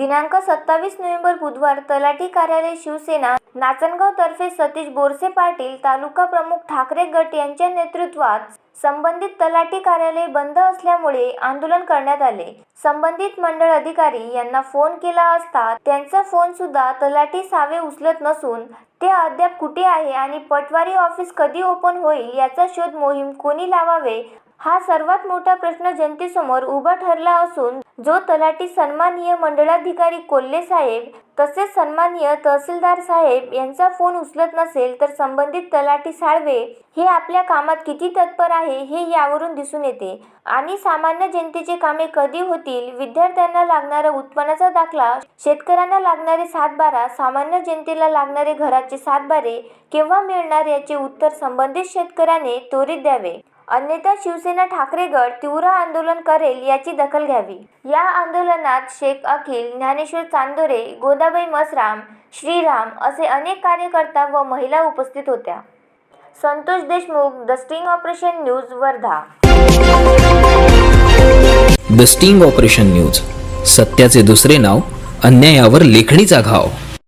दिनांक सत्तावीस नोव्हेंबर बुधवार तलाठी कार्यालय शिवसेना नाचनगाव तर्फे सतीश बोरसे पाटील तालुका प्रमुख ठाकरे गट यांच्या नेतृत्वात संबंधित तलाठी कार्यालय बंद असल्यामुळे आंदोलन करण्यात आले. संबंधित मंडळ अधिकारी यांना फोन केला असता त्यांचा फोन सुद्धा तलाठी सावे उचलत नसून ते अद्याप कुठे आहे आणि पटवारी ऑफिस कधी ओपन होईल याचा शोध मोहीम कोणी लावावे हा सर्वात मोठा प्रश्न जनतेसमोर उभा ठरला असून जो तलाठी सन्माननीय मंडळाधिकारी कोल्हे साहेब तसेच सन्माननीय तहसीलदार साहेब यांचा फोन उचलत नसेल तर संबंधित तलाठी साळवे हे आपल्या कामात किती तत्पर आहे हे यावरून दिसून येते. आणि सामान्य जनतेचे कामे कधी होतील? विद्यार्थ्यांना लागणारा उत्पन्नाचा दाखला शेतकऱ्यांना लागणारे सातबारा सामान्य जनतेला लागणारे घराचे सातबारे केव्हा मिळणार याचे उत्तर संबंधित शेतकऱ्याने त्वरित द्यावे. अन्यथा शिवसेना ठाकरे गट तीव्र आंदोलन करेल याची दखल घ्यावी. या आंदोलनात शेख अखिल ज्ञानेश्वर चांदोरे गोदाबाई मसराम श्रीराम असे अनेक कार्यकर्ता व महिला उपस्थित होत्या. Santosh Deshmukh the sting operation news Wardha. The sting operation news. सत्याचे दुसरे नाव अन्यायावर लेखणीचा घाव.